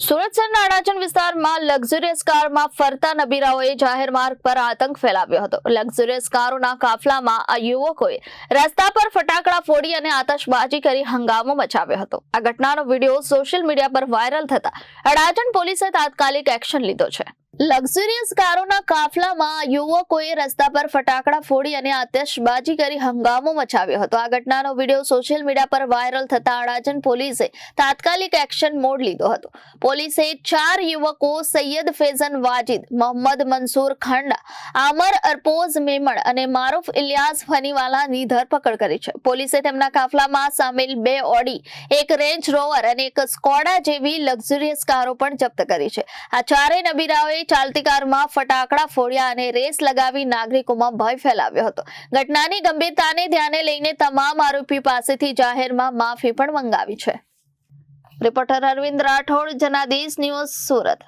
સુરત શહેરના અડાજણ વિસ્તારમાં લક્ઝુરિયસ કારમાં ફરતા નબીરાઓએ જાહેર માર્ગ પર આતંક ફેલાવ્યો હતો. લક્ઝુરિયસ કારોના કાફલામાં આ યુવકોએ રસ્તા પર ફટાકડા ફોડી અને આતશબાજી કરી હંગામો મચાવ્યો હતો. આ ઘટનાનો વીડિયો સોશિયલ મીડિયા પર વાયરલ થતા અડાજણ પોલીસે તાત્કાલિક એક્શન લીધો છે. લક્ઝુરિયસ કારોના કાફલામાં યુવકોએ રસ્તા પર ફટાકડા ફોડી અને આતશબાજી કરી હંગામો મચાવ્યો હતો. આ ઘટનાનો વીડિયો સોશિયલ મીડિયા પર વાયરલ થતા અડાજણ પોલીસે તાત્કાલિક એક્શન મોડ લીધો હતો. પોલીસે ચાર યુવકો, સૈયદ ફેઝન વાજિદ, મોહમ્મદ મંસૂર ખાંડા, આમર અરપોઝ મેમણ અને મારૂફ ઇલિયાસ ફનીવાલાની ધરપકડ કરી છે. પોલીસે તેમના કાફલામાં સામેલ બે ઓડી, એક રેન્જ રોવર અને એક સ્કોડા જેવી લક્ઝુરિયસ કારો પણ જપ્ત કરી છે. આ ચારેય નબીરાઓએ ચાલતી કારમાં ફટાકડા ફોડ્યા અને રેસ લગાવી નાગરિકોમાં ભય ફેલાવ્યો હતો. ઘટનાની ગંભીરતાને ધ્યાને લઈને તમામ આરોપી પાસેથી જાહેરમાં માફી પણ મંગાવી છે. Reporter Arvind Rathod, Janadesh news Surat.